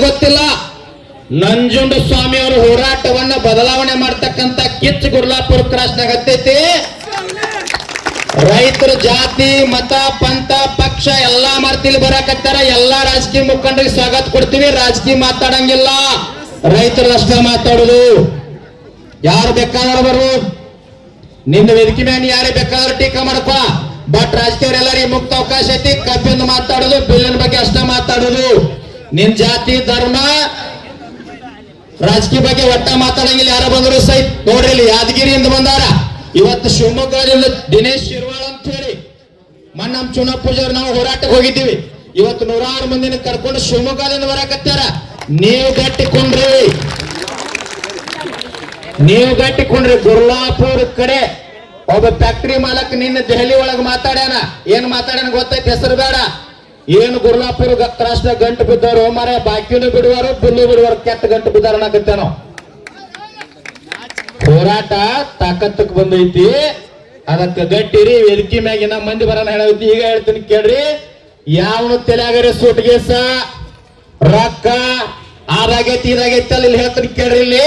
ಗೊತ್ತಿಲ್ಲ. ನಂಜುಂಡ ಸ್ವಾಮಿ ಅವರ ಹೋರಾಟವನ್ನ ಬದಲಾವಣೆ ಮಾಡ್ತಕ್ಕಂತ ಕಿಚ್ಚ ಗುರ್ಲಾಪುರ ಕ್ರಾಸ್ನಾಗ ಹತ್ತೈತಿ. ರೈತರ ಜಾತಿ, ಮತ, ಪಂಥ, ಪಕ್ಷ ಎಲ್ಲಾ ಮರ್ತಿಲಿ ಬರಾಕತ್ತಾರ. ಎಲ್ಲಾ ರಾಜಕೀಯ ಮುಖಂಡರಿಗೆ ಸ್ವಾಗತ ಕೊಡ್ತೀವಿ. ರಾಜಕೀಯ ಮಾತಾಡಂಗಿಲ್ಲ. ರೈತರು ಅಷ್ಟೇ ಮಾತಾಡುದು. ಯಾರು ಬೇಕಾದ್ರೂ ಬರು ನಿನ್ನ ವೇದಿಕೆ ಮೇಲೆ ಯಾರೇ ಬೇಕಾದ್ರೂ ಟೀಕಾ ಮಾಡ್ಕೊ. ಬಟ್ ರಾಜಕೀಯ ಮುಕ್ತ ಅವಕಾಶ ಐತಿ. ಕಬ್ಬಿಂದ ಮಾತಾಡೋದು, ಬಿಲ್ಲಿನ ಬಗ್ಗೆ ಅಷ್ಟೇ ಮಾತಾಡೋದು. ನಿನ್ ಜಾತಿ, ಧರ್ಮ, ರಾಜಕೀಯ ಬಗ್ಗೆ ಒಟ್ಟ ಮಾತಾಡಂಗಿಲ್ಲ. ಯಾರ ಬಂದ್ರು ಸಹಿತ ನೋಡ್ರಿ ಯಾದಗಿರಿಯಿಂದ ಬಂದಾರ. ಇವತ್ತು ಶಿವಮೊಗ್ಗದಿಂದ ದಿನೇಶ್ ಶಿರ್ವಾಳ ಅಂತ ಹೇಳಿ ಮಣ್ಣ ನಮ್ಮ ಚುನಾ ಪೂಜಾರ್ ನಾವು ಹೋರಾಟಕ್ಕೆ ಹೋಗಿದ್ದೀವಿ. ಇವತ್ತು ನೂರಾರು ಮಂದಿನ ಕರ್ಕೊಂಡು ಶಿವಮೊಗ್ಗದಿಂದ ಬರಾಕತ್ತಾರ. ನೀವು ಗಟ್ಟಿಕೊಂಡ್ರಿ. ನೀವು ಗಟ್ಟಿಕೊಂಡ್ರಿ. ಗುರ್ಲಾಪುರ ಕಡೆ ಒಬ್ಬ ಫ್ಯಾಕ್ಟರಿ ಮಾಲಕ್ ನಿನ್ನ ದೆಹಲಿ ಒಳಗೆ ಮಾತಾಡ್ಯಾನ. ಏನ್ ಮಾತಾಡ್ಯಾನ ಗೊತ್ತೈತಿ? ಹೆಸರು ಬೇಡ. ಏನು ಗುರ್ಲಾಪುರ ಕ್ರಾಸ್ನ ಗಂಟು ಬಿದ್ದವರು ಮನೆ ಬಾಕಿನೂ ಬಿಡುವರು, ಬುಲ್ಲು ಬಿಡುವರು, ಕೆಟ್ಟ ಗಂಟು ಬಿದ್ದಾರ ನಾವು ಹೋರಾಟ ತಾಕತ್ತಕ್ಕೆ ಬಂದೈತಿ. ಅದಕ್ಕೆ ಗಟ್ಟಿರಿ ವೇದಿಕೆ ಇನ್ನ ಮಂದಿ ಬರೋಣ ಹೇಳೈತಿ ಈಗ ಹೇಳ್ತೀನಿ ಕೇಳ್ರಿ. ಯಾವನು ತಲೆಯಾಗರೆ ಸೂಟ್ಗೇಸ ರೊಕ್ಕ, ಆದಾಗೈತಿ, ಇದಾಗೈತಿ ಅಲ್ಲಿ ಇಲ್ಲಿ ಹೇಳ್ತೀನಿ ಕೇಳ್ರಿ ಇಲ್ಲಿ.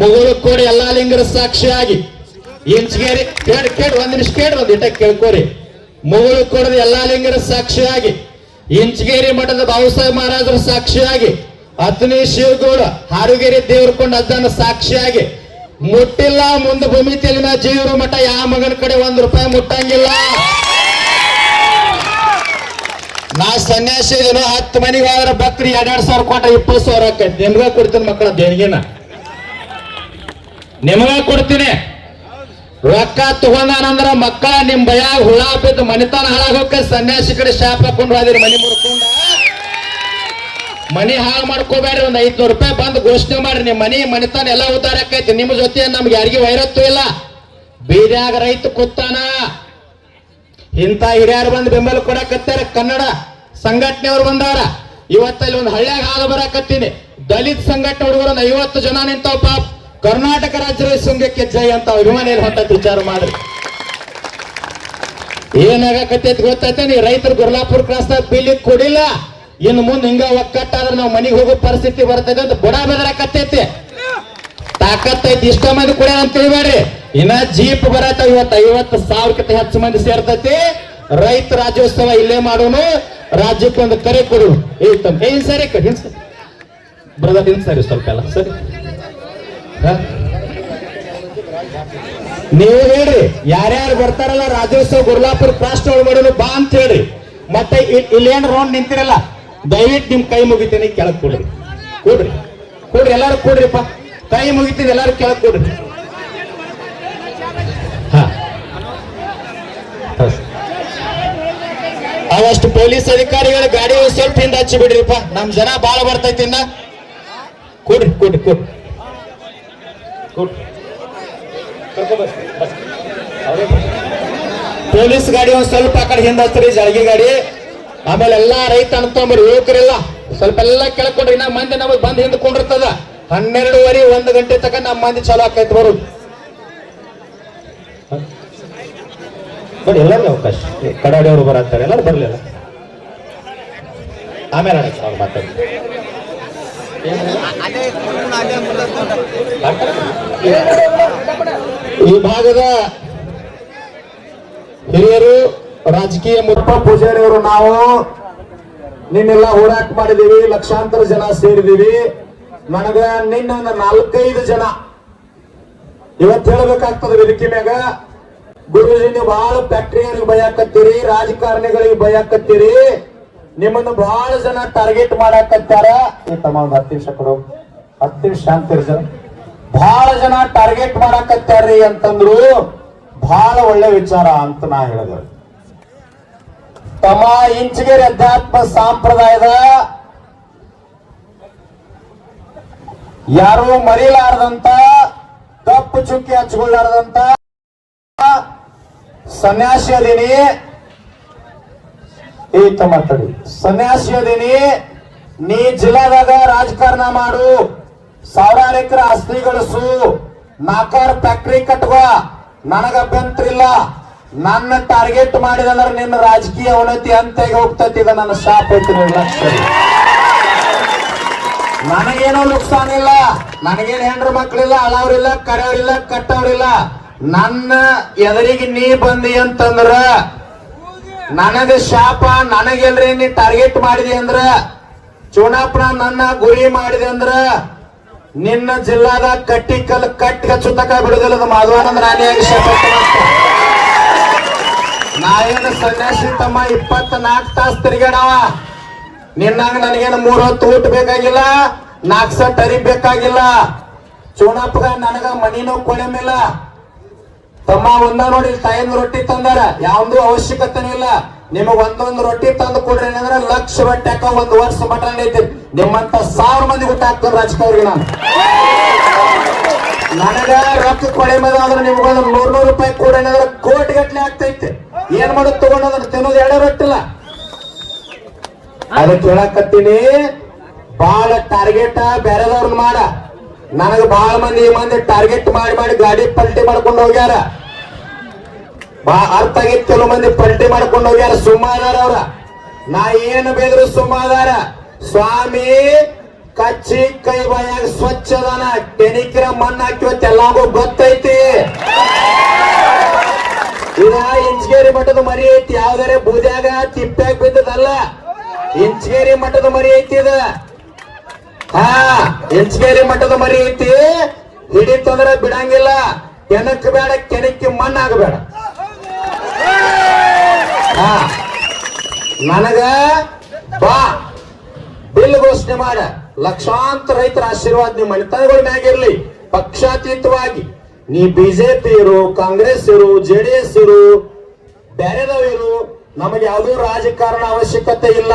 ಮುಗುಳು ಕೋಡಿ, ಎಲ್ಲಾ ಲಿಂಗರ ಸಾಕ್ಷಿಯಾಗಿ. ಇಂಚ್ಗೇರಿ ಕೇಳಿ ಕೇಳಿ ಒಂದ್ ನಿಮಿಷ ಕೇಳಿ ಒಂದ್ ಇಟ್ಟ ಕೇಳ್ಕೋರಿ. ಮುಗುಳು ಕೋಡದ ಎಲ್ಲಾ ಲಿಂಗರ ಸಾಕ್ಷಿಯಾಗಿ. ಇಂಚಗೇರಿ ಮಠದ ಬಾಬುಸಾಹೇಬ್ ಮಹಾರಾಜರ ಸಾಕ್ಷಿಯಾಗಿ ಅತ್ನಿ ಶಿವಗೌಡ ಹಾರುಗೇರಿ ದೇವ್ರಕೊಂಡ ಅದನ್ನು ಸಾಕ್ಷಿಯಾಗಿ ಮುಟ್ಟಿಲ್ಲ, ಮುಂದೆ ಭೂಮಿ ತೆಲಿನ ಜೀವರು ಮಠ ಯಾವ ಮಗನ ಕಡೆ ಒಂದ್ ರೂಪಾಯಿ ಮುಟ್ಟಂಗಿಲ್ಲ. ನಾ ಸನ್ಯಾಸಿ ಇದೀನೋ, ಹತ್ತು ಮನೆಗೆ ಹೋದ್ರ ಬಕ್ರಿ ಎರಡೆರಡು ಸಾವಿರ ಕೊಟ್ಟ ಇಪ್ಪತ್ತು ಸಾವಿರ ಆಕೈತಿ. ನಿಮ್ಗ ಕೊಡ್ತೀನಿ ಮಕ್ಕಳ ದೇಣಿಗೆನ. ನಿಮಗ ಕೊಡ್ತೀನಿ. ರೊಕ್ಕ ತಗೊಂಡಾನಂದ್ರ ಮಕ್ಕಳ ನಿಮ್ ಬಯಾಗ ಹುಳ ಬಿದ್ದು ಮನಿತನ ಹಾಳಾಗೋಕೆ ಸನ್ಯಾಸಿ ಕಡೆ ಶಾಪ್ ಹಾಕೊಂಡು ಹೋದಿರಿ ಮನಿ ಮುರ್ಕೊಂಡ. ಮನಿ ಹಾಳು ಮಾಡ್ಕೋಬೇಡ್ರಿ, ಒಂದ್ ಐದ್ನೂರು ರೂಪಾಯಿ ಬಂದು ಘೋಷಣೆ ಮಾಡ್ರಿ, ನಿಮ್ ಮನಿ ಮನಿತನ ಎಲ್ಲ ಉದ್ದಾರ ಆಕೈತಿ. ನಿಮ್ ಜೊತೆ ನಮ್ಗೆ ಯಾರಿಗೂ ವೈರತ್ತು ಇಲ್ಲ. ಬೀದ್ಯಾಗ ರೈತ ಕೂತಾನ. ಇಂಥ ಹಿರಿಯರು ಬಂದು ಬೆಂಬಲ ಕೊಡಕತ್ತಾರ ಕನ್ನಡ ಸಂಘಟನೆಯವ್ರು ಬಂದಾರ. ಇವತ್ತಲ್ಲಿ ಒಂದು ಹಳ್ಳಿಯಾಗ ಹಾಲು ಬರಕತ್ತೀನಿ. ದಲಿತ ಸಂಘಟನೆ ಹುಡುಗರು ಐವತ್ತು ಜನ ನಿಂತಾವ ಪಾಪ್. ಕರ್ನಾಟಕ ರಾಜ್ಯದ ಶೃಂಗಕ್ಕೆ ಜೈ ಅಂತ ಅಭಿಮಾನಿಯಲ್ಲಿ ಹೊಂಟತ್ ವಿಚಾರ ಮಾಡ್ರಿ. ಏನಾಗಕತ್ತೈತಿ ಗೊತ್ತೈತೆ ನೀ ರೈತರು ಗುರ್ಲಾಪುರ್ ಕ್ರಾಸ್ದಾಗ ಬಿಲ್ಲಿ ಕೊಡಿಲ್ಲ. ಇನ್ನು ಮುಂದೆ ಹಿಂಗ ಒಕ್ಕಟ್ಟಾದ್ರೆ ನಾವು ಮನೆಗೆ ಹೋಗೋ ಪರಿಸ್ಥಿತಿ ಬರ್ತೈತೆ ಅಂತ ಬುಡ ಬೆದರಾಕತ್ತೈತಿ ತಾಕತ್ತೈತಿ ಇಷ್ಟ ಮಂದಿ ಕೊಡ ಅಂತ ತಿಳಿಬೇಡ್ರಿ. ಇನ್ನ ಜೀಪ್ ಬರತ್ತ ಇವತ್ತು ಐವತ್ತು ಸಾವಿರಕ್ಕಿಂತ ಹೆಚ್ಚು ಮಂದಿ ಸೇರ್ತೈತಿ. ರೈತ ರಾಜ್ಯೋತ್ಸವ ಇಲ್ಲೇ ಮಾಡೋನು, ರಾಜ್ಯಕ್ಕೊಂದು ಕರೆ ಕೊಡು. ಏ, ತಮ್ಮ ಏನ್ ಸರಿ ಸರಿ. ಬ್ರದರ್ ಇನ್ ಸರಿ ಸ್ವಲ್ಪ ಎಲ್ಲ, ಸರಿ? ನೀವು ಹೇಳ್ರಿ. ಯಾರ್ಯಾರು ಬರ್ತಾರಲ್ಲ ರಾಜ್ಯೋತ್ಸವ ಗುರ್ಲಾಪುರ ಕ್ರಾಸ್ ಒಳಗೆ ಮಾಡೋದು ಬಾ ಅಂತ ಹೇಳ್ರಿ. ಮತ್ತೆ ಇಲ್ಲೇನು ರೌಂಡ್ ನಿಂತಿರಲ್ಲ, ದಯವಿಟ್ಟು ನಿಮ್ ಕೈ ಮುಗಿತೀನಿ, ಕೆಳಗ್ ಕೊಡ್ರಿ. ಕೊಡ್ರಿ. ಕೊಡ್ರಿ, ಎಲ್ಲಾರು ಕೊಡ್ರಿಪ್ಪ. ಕೈ ಮುಗಿತೀನಿ, ಎಲ್ಲಾರು ಕೆಳಗ್ ಕೊಡ್ರಿ. ಅವಷ್ಟು ಪೊಲೀಸ್ ಅಧಿಕಾರಿಗಳ ಗಾಡಿ ಸ್ವಲ್ಪ ಹಿಂದೆ ಹಚ್ಚಿ ಬಿಡ್ರಿಪ್ಪ. ನಮ್ ಜನ ಬಾಳ ಬರ್ತೈತಿ ಕೊಡ್ರಿ ಕೊಡ್ರಿ ಕೊಡ್ರಿ. ಬರ್ರಿ. ಪೊಲೀಸ್ ಗಾಡಿ ಒಂದ್ ಸ್ವಲ್ಪ ಆ ಕಡೆ ಹಿಂದೆ ಹಚ್ಚ್ರಿ, ಜಳಗಿ ಗಾಡಿ. ಆಮೇಲೆ ಎಲ್ಲಾ ರೈತ ಅನ್ಕೊಂಬರಿ, ಯುವಕರೆಲ್ಲ ಸ್ವಲ್ಪ ಎಲ್ಲಾ ಕೆಳಕೊಂಡ್ರಿ, ಇನ್ನ ಮಂದಿ ನಮಗ್ ಬಂದ್ ಹಿಂದ್ಕೊಂಡಿರ್ತದ ಹನ್ನೆರಡುವರೆ ಒಂದ್ ಗಂಟೆ ತಕ ನಮ್ಮ ಮಂದಿ ಚಲೋ ಆಕೈತಿ ಬರು ಎಲ್ಲರಿಗೂ ಅವಕಾಶ. ಬರತ್ತಾರೆ ಎಲ್ಲರೂ ಬರ್ಲಿಲ್ಲ. ಆಮೇಲೆ ಅವ್ರು ಮಾತಾಡಿ ಈ ಭಾಗದ ಹಿರಿಯರು, ರಾಜಕೀಯ ಮುಪ್ಪ ಪೂಜಾರಿಯವರು, ನಾವು ನಿನ್ನೆಲ್ಲ ಹೋರಾಟ ಮಾಡಿದೀವಿ ಲಕ್ಷಾಂತರ ಜನ ಸೇರಿದೀವಿ ನನಗ ನಿನ್ನ ನಾಲ್ಕೈದು ಜನ. ಇವತ್ತು ಹೇಳಬೇಕಾಗ್ತದೆ ವೇದಿಕೆ ಮ್ಯಾಗ, ಗುರುಜಿ, ನೀವು ಬಹಳ ಫ್ಯಾಕ್ಟರಿಯವ್ರಿಗೆ ಭಯಕತ್ತೀರಿ ರಾಜಕಾರಣಿಗಳಿಗೆ ಭಯಕತ್ತೀರಿ ನಿಮ್ಮನ್ನು ಬಹಳ ಜನ ಟಾರ್ಗೆಟ್ ಮಾಡಾಕತ್ತಾರ. ಈ ತಮ್ಮ ಹತ್ತು ನಿಮಿಷ ಕೊಡು. ಹತ್ತು ನಿಮಿಷ ಅಂತೀರಿ ಬಹಳ ಜನ ಟಾರ್ಗೆಟ್ ಮಾಡಾಕತ್ತಾರ್ರಿ ಅಂತಂದ್ರು ಬಹಳ ಒಳ್ಳೆ ವಿಚಾರ ಅಂತ ನಾ ಹೇಳಿದೆ. ತಮ್ಮ ಇಂಚಗೇರಿ ಅಧ್ಯಾತ್ಮ ಸಂಪ್ರದಾಯದ ಯಾರು ಮರಿಲಾರದಂತ, ಕಪ್ಪು ಚುಕ್ಕಿ ಹಚ್ಕೊಳ್ಳಾರದಂತ ಸನ್ಯಾಸಿ ಅದೀನಿ. ಏತ ಮಾತಾಡಿ. ಸನ್ಯಾಸಿ ಅದೀನಿ ನೀ ಜಿಲ್ಲಾದಾಗ ರಾಜಕಾರಣ ಮಾಡು. ಸಾವಿರಾರು ಎಕರೆ ಆಸ್ತಿ ಗಳಿಸು. ನಾಲ್ಕಾರು ಫ್ಯಾಕ್ಟ್ರಿ ಕಟ್ಕೋ. ನನಗ ಅಭ್ಯಂತರ ನನ್ನ ಟಾರ್ಗೆಟ್ ಮಾಡಿದಂದ್ರೆ ನಿನ್ನ ರಾಜಕೀಯ ಉನ್ನತಿ ಅಂತೆಗೆ ಹೋಗ್ತೈತಿ ಇದು ನನ್ನ ಶಾಪ್ ಐತಿ ನಿರ್ಲಕ್ಷ್ಯ ನನಗೇನೋ ನುಕ್ಸಾನ ಇಲ್ಲ. ನನಗೇನು ಹೆಂಡ್ರ ಮಕ್ಳಿಲ್ಲ ಅಳವ್ರಿಲ್ಲ ಕರೆಯವ್ರಿಲ್ಲ, ಕಟ್ಟವ್ರಿಲ್ಲ. ನನ್ನ ಎದುರಿಗೆ ನೀ ಬಂದಿ ಅಂತಂದ್ರ ನನಗ ಶಾಪ, ನನಗೆಲ್ರಿ ನೀ ಟಾರ್ಗೆಟ್ ಮಾಡಿದೆ ಅಂದ್ರ? ಚುನಾಪಣ ನನ್ನ ಗುರಿ ಮಾಡಿದೆ ಅಂದ್ರ? ನಿನ್ನ ಜಿಲ್ಲಾದ ಕಟ್ಟಿ ಕಲ್ ಕಟ್ಟಿ ಕಚ್ಚುತ್ತಕ ಬಿಡುದಿಲ್ಲ ಮಾಧವಾನಂದ ರಾಣಿಯಾಗಿ ಶಾಪ ನಾವೇನು ಸನ್ಯಾಸಿ ತಮ್ಮ ಇಪ್ಪತ್ನಾಲ್ಕು ತಾಸು ತಿರುಗಾಡವ ನಿನ್ನಂಗ ನನಗೇನು ಮೂರ್ ಹೊತ್ತು ಊಟ ಬೇಕಾಗಿಲ್ಲ ನಾಲ್ಕು ಸಟ್ ಅರಿಬೇಕಾಗಿಲ್ಲ ಚೂಣಪ್ಪಗ ನನಗ ಮನಿನೂ ಕೊಳೆಮಿಲ್ಲ ತಮ್ಮ ಒಂದ ನೋಡಿ ತಾಯಿಂದ ರೊಟ್ಟಿ ತಂದಾರ. ಯಾವ್ದು ಅವಶ್ಯಕತೆನೂ ಇಲ್ಲ. ನಿಮಗ್ ಒಂದೊಂದು ರೊಟ್ಟಿ ತಂದು ಕೊಡ್ರಿ ಅಂದ್ರೆ ಲಕ್ಷ ರೊಟ್ಟಿ ಹಾಕ ಒಂದು ವರ್ಷ ಮಟನ್ ಐತಿ. ನಿಮ್ಮಂತ ಸಾವಿರ ಮಂದಿ ಊಟ ಹಾಕ್ತಾರೆ ರಾಜಕೀಯವ್ರಿಗೆ ನಾನು. ನನಗ ರೊಕ್ಕ ಕೊಳೆ ಮೇಲೆ ಅಂದ್ರೆ ನಿಮ್ಗೊಂದು ನೂರ್ ನೂರು ರೂಪಾಯಿ ಕೊಡ ಅಂದ್ರೆ ಕೋಟಿ ಗಟ್ಲೆ ಆಗ್ತೈತೆ. ಏನ್ ಮಾಡೋದು ತಗೊಂಡ್ರೆ ತಿನ್ನೋದು ಎರಡೇ ರೊಟ್ಟಿಲ್ಲ ಅದಕ್ಕೆ ಹೇಳಕತ್ತೀನಿ, ಬಾಳ ಟಾರ್ಗೆಟ್ ಬೇರೆದವ್ರನ್ನ ಮಾಡ. ನನಗೆ ಬಾಳ ಮಂದಿ ಮಂದಿ ಟಾರ್ಗೆಟ್ ಮಾಡಿ ಮಾಡಿ ಗಾಡಿ ಪಲ್ಟಿ ಮಾಡ್ಕೊಂಡು ಹೋಗ್ಯಾರ. ಬಾ, ಅರ್ಥ ಆಗಿತ್ತು ಕೆಲವು ಮಂದಿ ಪಲ್ಟಿ ಮಾಡ್ಕೊಂಡು ಹೋಗ್ಯಾರ ಸುಮಾದಾರ ಅವ್ರ. ನಾ ಏನು ಬೇದ್ರು ಸುಮಾದಾರ. ಸ್ವಾಮಿ, ಕಚ್ಚಿ ಕೈ ಬಾಯಾಗ ಸ್ವಚ್ಛ ಅದಾನ. ಕೆನಿಕಿರ ಮಣ್ಣು ಹಾಕಿವತ್ತು ಎಲ್ಲಾಗೂ ಗೊತ್ತೈತಿ. ಇದ ಇಂಚಗೇರಿ ಮಠದ ಮರಿ ಐತಿ. ಯಾವ್ದಾರೆ ಬೂದ್ಯಾಗ ತಿಪ್ಪ್ಯಾಗ ಬಿದ್ದದಲ್ಲ? ಇಂಚಗೇರಿ ಮಠದ ಮರಿ ಐತಿ ಇದ. ಹಾ, ಇಂಚಗೇರಿ ಮಠದ ಮರಿ ಐತಿ. ಹಿಡಿತಂದ್ರ ಬಿಡಂಗಿಲ್ಲ. ಕೆನಕ್ ಬೇಡ ಕೆನಕ್ಕಿ ಮಣ್ಣಾಗಬೇಡ ಹಾ ನನಗ ಬಾ. ಬಿಲ್ ಘೋಷಣೆ ಮಾಡ. ಲಕ್ಷಾಂತರ ರೈತರ ಆಶೀರ್ವಾದ ನಿಮ್ಮ ಮನೆತನಗಳ ಮ್ಯಾಗಿರ್ಲಿ ಪಕ್ಷಾತೀತವಾಗಿ. ನೀ ಬಿಜೆಪಿ ಇರು, ಕಾಂಗ್ರೆಸ್ ಇರು ಜೆಡಿಎಸ್ ಡಿ ಎಸ್ ಇರು ನಮಗೆ ಯಾವುದೂ ರಾಜಕಾರಣ ಅವಶ್ಯಕತೆ ಇಲ್ಲ.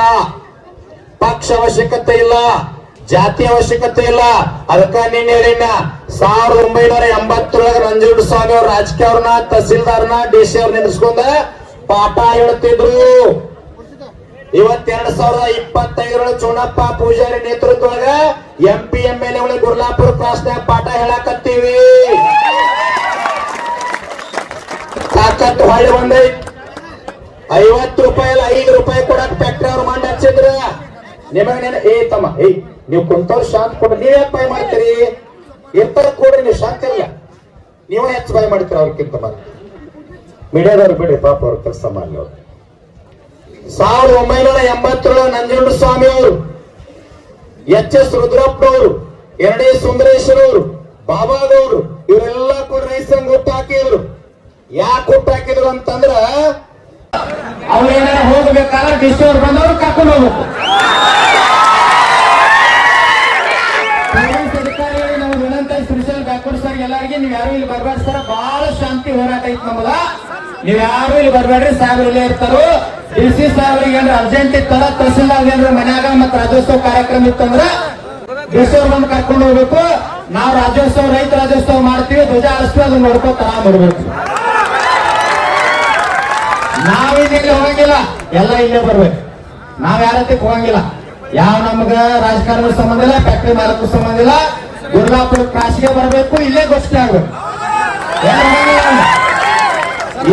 ಪಕ್ಷ ಅವಶ್ಯಕತೆ ಇಲ್ಲ. ಜಾತಿ ಅವಶ್ಯಕತೆ ಇಲ್ಲ. ಅದಕ್ಕ ನಿನ್ನೆ ಹೇಳಿನ ಸಾವಿರದ ಒಂಬೈನೂರ ಎಂಬತ್ತರೊಳಗ ನಂಜುಂಡ ಸ್ವಾಮಿ ಅವ್ರ ರಾಜಕೀಯ ಅವ್ರನ್ನ, ತಹಸೀಲ್ದಾರ್ನ, ಡಿ ಸಿ ಅವ್ರ ನಿಂದ್ರಿಸ್ಕೊಂಡ ಪಾಠ ಹೇಳ್ತಿದ್ರು. ಇವತ್ತೆರಡ್ ಸಾವಿರದ ಇಪ್ಪತ್ತೈದರೊಳಗೆ Chunappa Pujari ನೇತೃತ್ವದಾಗ M P M L A Gurlapura ಕ್ರಾಸ್ನಾಗ ಪಾಠ ಹೇಳಾಕತ್ತೀವಿ. ತಾಕತ್ತು ಹೊಳ್ಳಿ ಬಂದೈತಿ. ಐವತ್ತು ರೂಪಾಯಿ ಐದು ರೂಪಾಯಿ ಕೊಡಕ್ ಫ್ಯಾಕ್ಟ್ರಿ ಅವ್ರು ಮಂಡ್ ಹಚ್ಚಿದ್ರ. ನಿಮಗ ನೆನ ಏ ತಮ್ಮ, ಏಯ್, ನೀವು ಕುಂತವ್ರು ಶಾಂತ ಕೊಡ್ರಿ. ನೀವ್ ಯಾಕೆ ಬಾಯ್ ಮಾಡ್ತೀರಿ? ಇರ್ತಾರ ಕೊಡ್ರಿ, ನೀವು ಶಾಂತ ಇಲ್ಲ ನೀವೇ ಹೆಚ್ಚು ಬಾಯ್ ಮಾಡ್ತೀರ ಅವ್ರಕ್ಕಿಂತ ಮೀಡಿಯಾದವ್ರು ಬಿಡ್ರಿ, ಪಾಪ ಅವ್ರ ಕೆಲಸ ಮಾಡ್ಲಿ ಅವ್ರು. ಸಾವಿರದ ಒಂಬೈನೂರ ಎಂಬತ್ತೇಳು ನಂಜುಂಡ ಸ್ವಾಮಿ ಅವರು ಎಚ್ ಎಸ್ ರುದ್ರಪ್ಪನವರು, ಎರಡೇ ಸುಂದರೇಶ್ವರವರು ಬಾಬಾದವರು, ಇವರೆಲ್ಲ ಕೂಡ ರೈಸಂಗ್ ಹುಟ್ಟು ಹಾಕಿದ್ರು. ಯಾಕೆ ಹುಟ್ಟು ಹಾಕಿದ್ರು ಅಂತಂದ್ರ ಅವ್ರೇನಾರ ಹೋಗ್ಬೇಕಾದ್ರೆ ಡಿಸ್ಟೋರ್ ಬಂದವರು ಕರ್ಕೊಂಡು ಹೋಗ್ಬೇಕು. ಎಲ್ಲರಿಗೆ ನೀವು ಯಾರು ಇಲ್ಲಿ ಬರ್ಬೇಡ್ರಿ ಸರ್ ಬಹಳ ಶಾಂತಿ ಹೋರಾಟ ಐತಿ ನಮಗ. ನೀವ್ ಯಾರು ಇಲ್ಲಿ ಬರ್ಬೇಡ್ರಿ, ಸಾಹೇಬ್ರು ಇಲ್ಲೇ ಇರ್ತಾರೋ ಡಿ ಸಿ ಸಾಹೇಬ್ರಿಗೆ ಏನ್ರ ಅರ್ಜೆಂಟ್ ಇತ್ತಲ್ಲ ತಹಸೀಲ್ದಾರ್ ಏನ್ರ ಮನ್ಯಾಗ ಮತ್ತ ರಾಜ್ಯೋತ್ಸವ ಕಾರ್ಯಕ್ರಮ ಇತ್ತಂದ್ರ ಅವ್ರು ಬಂದು ಕರ್ಕೊಂಡು ಹೋಗ್ಬೇಕು. ನಾವು ರಾಜ್ಯೋತ್ಸವ, ರೈತ ರಾಜ್ಯೋತ್ಸವ ಮಾಡ್ತೀವಿ, ಧ್ವಜ ಹಾರಿಸ್ತೀವಿ, ಅದನ್ನ ನೋಡ್ಕೊತ ಬರ್ಬೇಕು ನಾವಿಲ್ಲಿ ಹೋಗಂಗಿಲ್ಲ, ಎಲ್ಲ ಇಲ್ಲೇ ಬರ್ಬೇಕು. ನಾವ್ ಯಾರತ್ತಿಕ್ ಹೋಗಂಗಿಲ್ಲ. ಯಾವ ನಮ್ಗ ರಾಜಕಾರಣದ ಸಂಬಂಧ ಇಲ್ಲ ಫ್ಯಾಕ್ಟ್ರಿ ಮಾಲಕ ಸಂಬಂಧ ಇಲ್ಲ, ಗುರುಲಾಪುರ ಕಾಶಿಗೆ ಬರಬೇಕು, ಇಲ್ಲೇ ಘೋಷಣೆ ಆಗ್ಬೇಕು.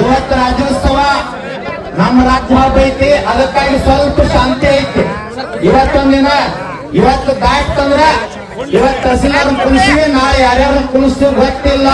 ಇವತ್ತು ರಾಜ್ಯೋತ್ಸವ ನಮ್ಮ ರಾಜ್ಯ ಐತಿ ಅದಕ್ಕಾಗಿ ಸ್ವಲ್ಪ ಶಾಂತಿ ಐತಿ. ಇವತ್ತೊಂದಿನ, ಇವತ್ತು ದಾಟ್ತಂದ್ರ, ಇವತ್ತು ತಹಸೀಲ್ದಾರ್ ಕುಣಿಸಿ ನಾಳೆ ಯಾರ್ಯಾರು ಕುಣಿಸ್ತೀವಿ ಗೊತ್ತಿಲ್ಲ.